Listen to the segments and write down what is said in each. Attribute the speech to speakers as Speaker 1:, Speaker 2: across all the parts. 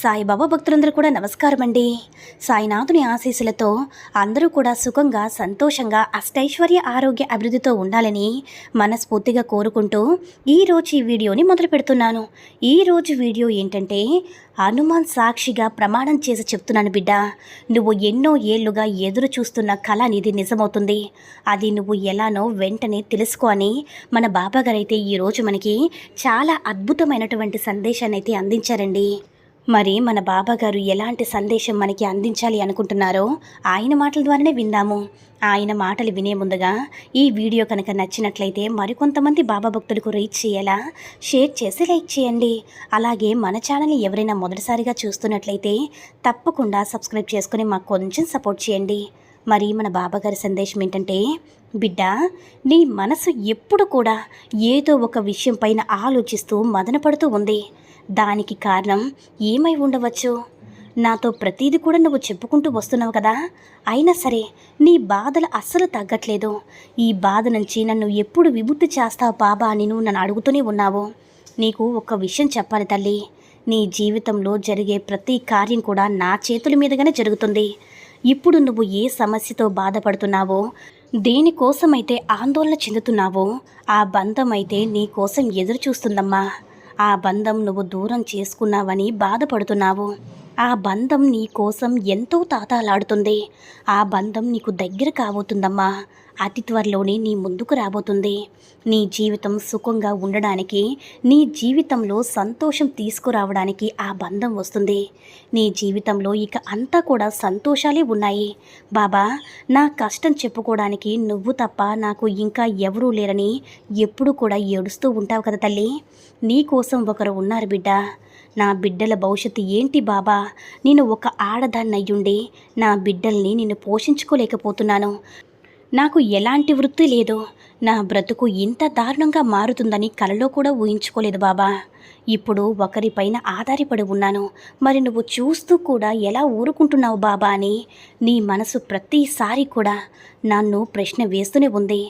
Speaker 1: సాయిబాబా భక్తులందరూ కూడా నమస్కారం అండి సాయినాథుని ఆశీస్సులతో అందరూ కూడా సుఖంగా సంతోషంగా అష్టైశ్వర్య ఆరోగ్య అభివృద్ధితో ఉండాలని మనస్ఫూర్తిగా కోరుకుంటూ ఈరోజు ఈ వీడియోని మొదలు పెడుతున్నాను. ఈరోజు వీడియో ఏంటంటే హనుమాన్ సాక్షిగా ప్రమాణం చేసి చెప్తున్నాను బిడ్డ. నువ్వు ఎన్నో ఏళ్ళుగా ఎదురు చూస్తున్న కళ అనేది నిజమవుతుంది. అది నువ్వు ఎలానో వెంటనే తెలుసుకో అని మన బాబాగారైతే ఈరోజు మనకి చాలా అద్భుతమైనటువంటి సందేశాన్ని అయితే అందించారండి. మరి మన బాబాగారు ఎలాంటి సందేశం మనకి అందించాలి అనుకుంటున్నారో ఆయన మాటల ద్వారానే విందాము. ఆయన మాటలు వినే ముందుగా ఈ వీడియో కనుక నచ్చినట్లయితే మరికొంతమంది బాబా భక్తులకు రీచ్ చేయాలా షేర్ చేసి లైక్ చేయండి. అలాగే మన ఛానల్ని ఎవరైనా మొదటిసారిగా చూస్తున్నట్లయితే తప్పకుండా సబ్స్క్రైబ్ చేసుకుని మాకు కొంచెం సపోర్ట్ చేయండి. మరి మన బాబాగారి సందేశం ఏంటంటే బిడ్డ నీ మనసు ఎప్పుడు కూడా ఏదో ఒక విషయం పైన ఆలోచిస్తూ మదనపడుతూ ఉంది. దానికి కారణం ఏమై ఉండవచ్చు? నాతో ప్రతీది కూడా నువ్వు చెప్పుకుంటూ వస్తున్నావు కదా. అయినా సరే నీ బాధలు అస్సలు తగ్గట్లేదు. ఈ బాధ నుంచి నన్ను ఎప్పుడు విముక్తి చేస్తావు బాబా అని నువ్వు నన్ను అడుగుతూనే ఉన్నావు. నీకు ఒక విషయం చెప్పాలి తల్లి. నీ జీవితంలో జరిగే ప్రతి కార్యం కూడా నా చేతుల మీదుగానే జరుగుతుంది. ఇప్పుడు నువ్వు ఏ సమస్యతో బాధపడుతున్నావో దేనికోసమైతే ఆందోళన చెందుతున్నావో ఆ బంధం అయితే నీ కోసం ఎదురు చూస్తుందమ్మా ఆ బంధం నువ్వు దూరం చేసుకున్నావని బాధపడుతున్నావు. ఆ బంధం నీ కోసం ఎంతో తాతాలాడుతుంది. ఆ బంధం నీకు దగ్గర కాబోతుందమ్మా అతి త్వరలోనే నీ ముందుకు రాబోతుంది. నీ జీవితం సుఖంగా ఉండడానికి నీ జీవితంలో సంతోషం తీసుకురావడానికి ఆ బంధం వస్తుంది. నీ జీవితంలో ఇక అంతా కూడా సంతోషాలే ఉన్నాయి. బాబా నా కష్టం చెప్పుకోవడానికి నువ్వు తప్ప నాకు ఇంకా ఎవరూ లేరని ఎప్పుడు కూడా ఏడుస్తూ ఉంటావు కదా తల్లి. నీకోసం ఒకరు ఉన్నారు బిడ్డ. నా బిడ్డల భవిష్యత్తు ఏంటి బాబా? నేను ఒక ఆడదాన్నయ్యుండి నా బిడ్డల్ని నేను పోషించుకోలేకపోతున్నాను. నాకు ఎలాంటి వృత్తి లేదు. నా బ్రతుకు ఇంత దారుణంగా మారుతుందని కలలో కూడా ఊహించుకోలేదు బాబా. ఇప్పుడు ఒకరిపైన ఆధారపడి ఉన్నాను. మరి నువ్వు చూస్తూ కూడా ఎలా ఊరుకుంటున్నావు బాబా అని. నీ మనసు ప్రతిసారి కూడా నన్ను ప్రశ్న వేస్తూనే ఉంది.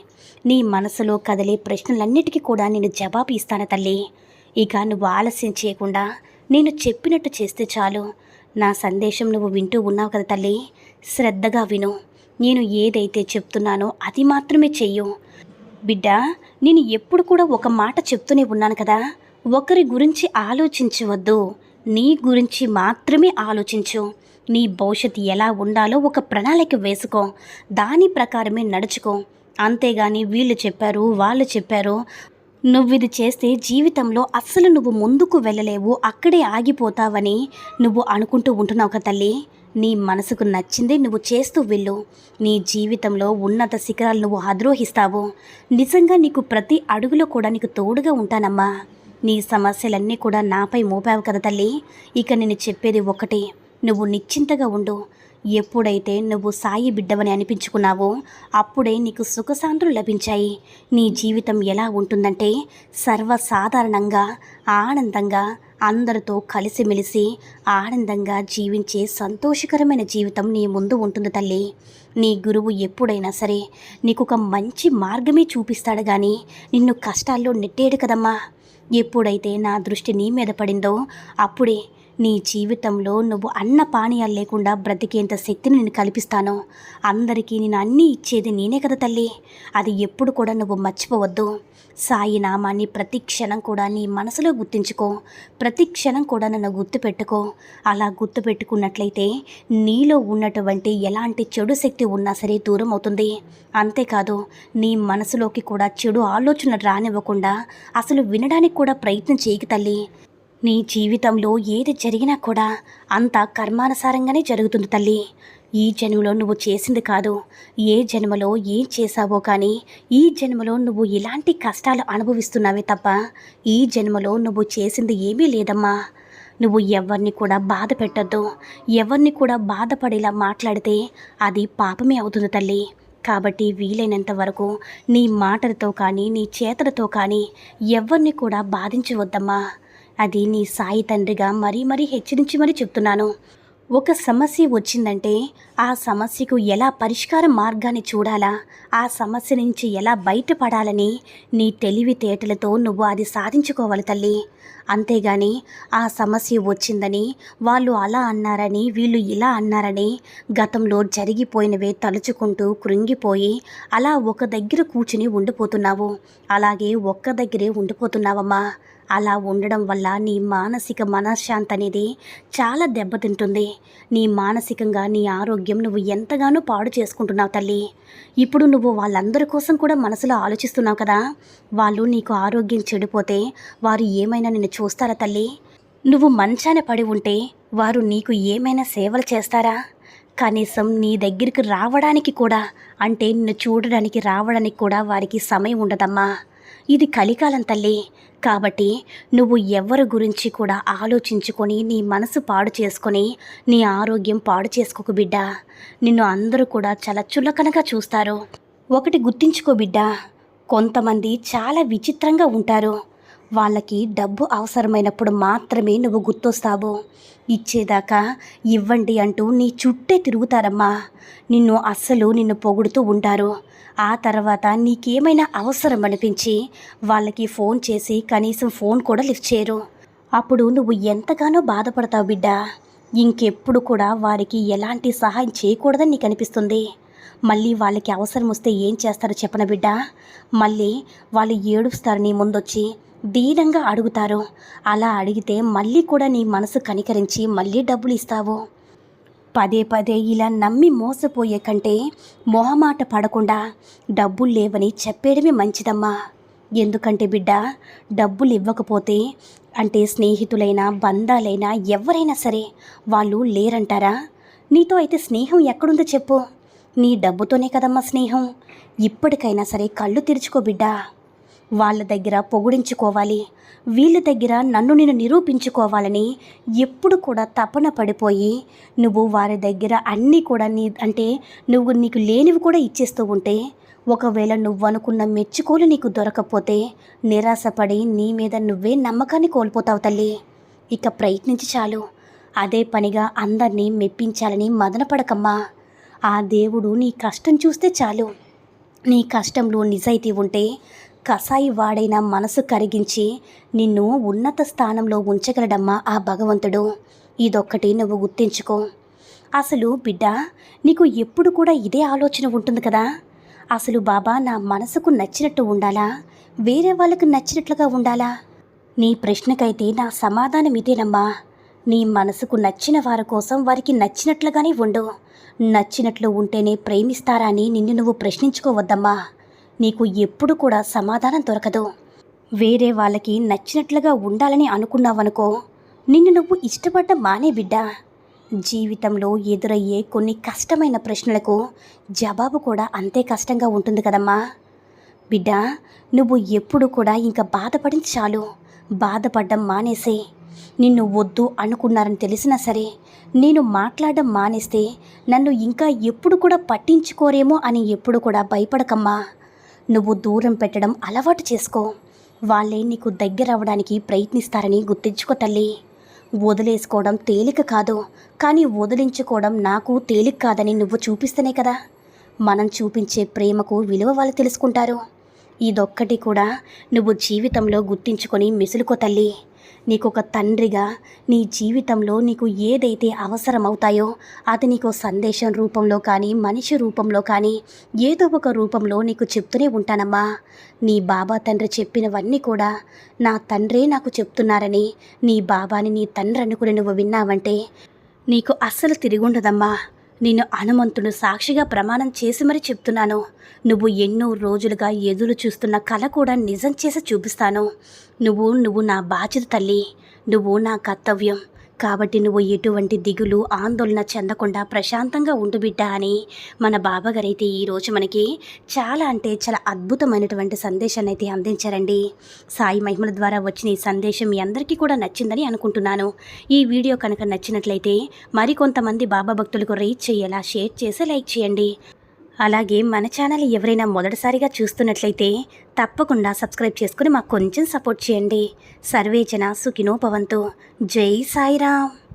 Speaker 1: నీ మనసులో కదిలే ప్రశ్నలన్నిటికీ కూడా నేను జవాబు ఇస్తాను తల్లి. ఇక నువ్వు ఆలస్యం చేయకుండా నేను చెప్పినట్టు చేస్తే చాలు. నా సందేశం నువ్వు వింటూ ఉన్నావు కదా తల్లి. శ్రద్ధగా విను. నేను ఏదైతే చెప్తున్నానో అది మాత్రమే చెయ్యు. బిడ్డ నేను ఎప్పుడు కూడా ఒక మాట చెప్తూనే ఉన్నాను కదా. ఒకరి గురించి ఆలోచించవద్దు. నీ గురించి మాత్రమే ఆలోచించు. నీ భవిష్యత్తు ఎలా ఉండాలో ఒక ప్రణాళిక వేసుకో. దాని ప్రకారమే నడుచుకో. అంతేగాని వీళ్ళు చెప్పారు వాళ్ళు చెప్పారు. నువ్వు ఇది చేస్తే జీవితంలో అస్సలు నువ్వు ముందుకు వెళ్ళలేవు అక్కడే ఆగిపోతావని నువ్వు అనుకుంటూ ఉంటున్నావు కదా తల్లి. నీ మనసుకు నచ్చింది నువ్వు చేస్తూ వెళ్ళు. నీ జీవితంలో ఉన్నత శిఖరాలు నువ్వు అద్రోహిస్తావు నిజంగా నీకు ప్రతి అడుగులో కూడా నీకు తోడుగా ఉంటానమ్మా. నీ సమస్యలన్నీ కూడా నాపై మోపావు కదా తల్లి. ఇక నేను చెప్పేది ఒకటే. నువ్వు నిశ్చింతగా ఉండు. ఎప్పుడైతే నువ్వు సాయి బిడ్డవని అనిపించుకున్నావో అప్పుడే నీకు సుఖశాంతులు లభించాయి. నీ జీవితం ఎలా ఉంటుందంటే సర్వసాధారణంగా ఆనందంగా అందరితో కలిసిమెలిసి ఆనందంగా జీవించే సంతోషకరమైన జీవితం నీ ముందు ఉంటుంది తల్లి. నీ గురువు ఎప్పుడైనా సరే నీకు ఒక మంచి మార్గమే చూపిస్తాడు కానీ నిన్ను కష్టాల్లో నెట్టేడు కదమ్మా. ఎప్పుడైతే నా దృష్టి నీ మీద పడిందో అప్పుడే నీ జీవితంలో నువ్వు అన్న పానీయాలు లేకుండా బ్రతికేంత శక్తిని నేను కల్పిస్తాను? అందరికీ నేను అన్నీ ఇచ్చేది నేనే కదా తల్లి. అది ఎప్పుడు కూడా నువ్వు మర్చిపోవద్దు. సాయి నామాన్ని ప్రతి క్షణం కూడా నీ మనసులో గుర్తించుకో. ప్రతి క్షణం కూడా నన్ను గుర్తుపెట్టుకో. అలా గుర్తుపెట్టుకున్నట్లయితే నీలో ఉన్నటువంటి ఎలాంటి చెడు శక్తి ఉన్నా సరే దూరం అవుతుంది. అంతేకాదు నీ మనసులోకి కూడా చెడు ఆలోచన రానివ్వకుండా అసలు వినడానికి కూడా ప్రయత్నం చేయక తల్లి. నీ జీవితంలో ఏది జరిగినా కూడా అంతా కర్మానుసారంగానే జరుగుతుంది తల్లి. ఈ జన్మలో నువ్వు చేసింది కాదు. ఏ జన్మలో ఏం చేశావో కానీ ఈ జన్మలో నువ్వు ఇలాంటి కష్టాలు అనుభవిస్తున్నావే తప్ప ఈ జన్మలో నువ్వు చేసింది ఏమీ లేదమ్మా. నువ్వు ఎవరిని కూడా బాధ పెట్టద్దు. ఎవరిని కూడా బాధపడేలా మాట్లాడితే అది పాపమే అవుతుంది తల్లి. కాబట్టి వీలైనంత వరకు నీ మాటలతో కానీ నీ చేతలతో కానీ ఎవరిని కూడా బాధించవద్దమ్మా. అది నీ సాయి తండ్రిగా మరీ మరీ హెచ్చరించి మరీ చెప్తున్నాను. ఒక సమస్య వచ్చిందంటే ఆ సమస్యకు ఎలా పరిష్కార మార్గాన్ని చూడాలా? ఆ సమస్య నుంచి ఎలా బయటపడాలని నీ తెలివితేటలతో నువ్వు అది సాధించుకోవాలి తల్లి. అంతేగాని ఆ సమస్య వచ్చిందని వాళ్ళు అలా అన్నారని వీళ్ళు ఇలా అన్నారని గతంలో జరిగిపోయినవే తలుచుకుంటూ కృంగిపోయి అలా ఒక దగ్గర కూర్చుని ఉండిపోతున్నావు. అలాగే ఒక్క దగ్గరే ఉండిపోతున్నావమ్మా. అలా ఉండడం వల్ల నీ మానసిక మనశ్శాంతి అనేది చాలా దెబ్బతింటుంది. నీ మానసికంగా నీ ఆరోగ్యం నువ్వు ఎంతగానో పాడు చేసుకుంటున్నావు తల్లి. ఇప్పుడు నువ్వు వాళ్ళందరి కోసం కూడా మనసులో ఆలోచిస్తున్నావు కదా. వాళ్ళు నీకు ఆరోగ్యం చెడిపోతే వారు ఏమైనా నిన్ను చూస్తారా తల్లి? నువ్వు మంచాన పడి ఉంటే వారు నీకు ఏమైనా సేవలు చేస్తారా? కనీసం నీ దగ్గరికి రావడానికి కూడా అంటే నిన్ను చూడడానికి రావడానికి కూడా వారికి సమయం ఉండదమ్మా. ఇది కలికాలం తల్లి. కాబట్టి నువ్వు ఎవరి గురించి కూడా ఆలోచించుకొని నీ మనసు పాడు చేసుకొని నీ ఆరోగ్యం పాడు చేసుకోకు బిడ్డ. నిన్ను అందరూ కూడా చాలా చులకనగా చూస్తారు. ఒకటి గుర్తించుకో బిడ్డ. కొంతమంది చాలా విచిత్రంగా ఉంటారు. వాళ్ళకి డబ్బు అవసరమైనప్పుడు మాత్రమే నువ్వు గుర్తొస్తావు. ఇచ్చేదాకా ఇవ్వండి అంటూ నీ చుట్టే తిరుగుతారమ్మా. నిన్ను అస్సలు నిన్ను పొగుడుతూ ఉంటారు. ఆ తర్వాత నీకేమైనా అవసరం అనిపించి వాళ్ళకి ఫోన్ చేసి కనీసం ఫోన్ కూడా లిఫ్ట్ చేయరు. అప్పుడు నువ్వు ఎంతగానో బాధపడతావు బిడ్డ. ఇంకెప్పుడు కూడా వారికి ఎలాంటి సహాయం చేయకూడదని నీకు అనిపిస్తుంది. మళ్ళీ వాళ్ళకి అవసరం వస్తే ఏం చేస్తారో చెప్పన బిడ్డ. మళ్ళీ వాళ్ళు ఏడుస్తారు నీ ముందొచ్చి దీనంగా అడుగుతారు. అలా అడిగితే మళ్ళీ కూడా నీ మనసు కనికరించి మళ్ళీ డబ్బులు ఇస్తావు. పదే పదే ఇలా నమ్మి మోసపోయే కంటే మొహమాట పడకుండా డబ్బులు లేవని చెప్పేయడమే మంచిదమ్మా. ఎందుకంటే బిడ్డ డబ్బులు ఇవ్వకపోతే అంటే స్నేహితులైనా బంధాలైనా ఎవరైనా సరే వాళ్ళు లేరంటారా? నీతో అయితే స్నేహం ఎక్కడుందో చెప్పు. నీ డబ్బుతోనే కదమ్మా స్నేహం. ఇప్పటికైనా సరే కళ్ళు తెరుచుకో బిడ్డా. వాళ్ళ దగ్గర పొగిడించుకోవాలి. వీళ్ళ దగ్గర నన్ను నేను నిరూపించుకోవాలని ఎప్పుడు కూడా తపన పడిపోయి నువ్వు వారి దగ్గర అన్నీ కూడా నీ అంటే నువ్వు నీకు లేనివి కూడా ఇచ్చేస్తూ ఉంటే ఒకవేళ నువ్వు అనుకున్న మెచ్చుకోలు నీకు దొరకపోతే నిరాశపడి నీ మీద నువ్వే నమ్మకాన్ని కోల్పోతావు తల్లి. ఇక ప్రయత్నించి చాలు. అదే పనిగా అందరినీ మెప్పించాలని మదనపడకమ్మా. ఆ దేవుడు నీ కష్టం చూస్తే చాలు. నీ కష్టంలో నిజాయితీ ఉంటే కసాయి వాడైన మనసు కరిగించి నిన్ను ఉన్నత స్థానంలో ఉంచగలడమ్మా ఆ భగవంతుడు. ఇదొక్కటి నువ్వు గుర్తించుకో. అసలు బిడ్డ నీకు ఎప్పుడు కూడా ఇదే ఆలోచన ఉంటుంది కదా? అసలు బాబా నా మనసుకు నచ్చినట్టు ఉండాలా? వేరే వాళ్ళకు నచ్చినట్లుగా ఉండాలా? నీ ప్రశ్నకైతే నా సమాధానం ఇదేనమ్మా. నీ మనసుకు నచ్చిన వారి కోసం వారికి నచ్చినట్లుగానే ఉండు. నచ్చినట్లు ఉంటేనే ప్రేమిస్తారా అని నిన్ను నువ్వు ప్రశ్నించుకోవద్దమ్మా. నీకు ఎప్పుడు కూడా సమాధానం దొరకదు. వేరే వాళ్ళకి నచ్చినట్లుగా ఉండాలని అనుకున్నావనుకో నిన్ను నువ్వు ఇష్టపడ్డ మానే బిడ్డ. జీవితంలో ఎదురయ్యే కొన్ని కష్టమైన ప్రశ్నలకు జవాబు కూడా అంతే కష్టంగా ఉంటుంది కదమ్మా. బిడ్డ నువ్వు ఎప్పుడు కూడా ఇంకా బాధపడి చాలు. బాధపడ్డం మానేసే. నిన్ను వద్దు అనుకున్నారని తెలిసినా సరే నేను మాట్లాడడం మానేస్తే నన్ను ఇంకా ఎప్పుడు కూడా పట్టించుకోరేమో అని ఎప్పుడు కూడా భయపడకమ్మా. నువ్వు దూరం పెట్టడం అలవాటు చేసుకో. వాళ్ళే నీకు దగ్గర అవ్వడానికి ప్రయత్నిస్తారని గుర్తించుకో తల్లి. వదిలేసుకోవడం తేలిక కాదు. కానీ వదిలించుకోవడం నాకు తేలిక కాదని నువ్వు చూపిస్తేనే కదా. మనం చూపించే ప్రేమకు విలువ వాళ్ళు తెలుసుకుంటారు. ఇదొక్కటి కూడా నువ్వు జీవితంలో గుర్తించుకొని మిసులుకో తల్లి. నీకు ఒక తండ్రిగా నీ జీవితంలో నీకు ఏదైతే అవసరమవుతాయో అది నీకు సందేశం రూపంలో కానీ మనిషి రూపంలో కానీ ఏదో ఒక రూపంలో నీకు చెప్తూనే ఉంటానమ్మా. నీ బాబా తండ్రి చెప్పినవన్నీ కూడా నా తండ్రే నాకు చెప్తున్నారని నీ బాబాని నీ తండ్రి అనుకుని నువ్వు విన్నావంటే నీకు అస్సలు తిరిగుండదమ్మా. నేను హనుమంతుడు సాక్షిగా ప్రమాణం చేసి మరీ చెప్తున్నాను. నువ్వు ఎన్నో రోజులుగా ఎదురు చూస్తున్న కళ కూడా నిజం చేసి చూపిస్తాను. నువ్వు నువ్వు నా బాధ్యత తల్లి. నువ్వు నా కర్తవ్యం. కాబట్టి నువ్వు ఎటువంటి దిగులు ఆందోళన చెందకుండా ప్రశాంతంగా ఉండు బిడ్డ అని మన బాబాగారైతే ఈరోజు మనకి చాలా అంటే చాలా అద్భుతమైనటువంటి సందేశాన్ని అయితే అందించారండి. సాయి మహిమల ద్వారా వచ్చిన ఈ సందేశం మీ అందరికీ కూడా నచ్చిందని అనుకుంటున్నాను. ఈ వీడియో కనుక నచ్చినట్లయితే మరికొంతమంది బాబా భక్తులకు రీచ్ చేయేలా షేర్ చేసి లైక్ చేయండి. అలాగే మన ఛానల్ ఎవరైనా మొదటిసారిగా చూస్తున్నట్లయితే తప్పకుండా సబ్స్క్రైబ్ చేసుకుని మాకు కొంచెం సపోర్ట్ చేయండి. సర్వేచన సుఖినోభవంతో జై సాయిరామ్.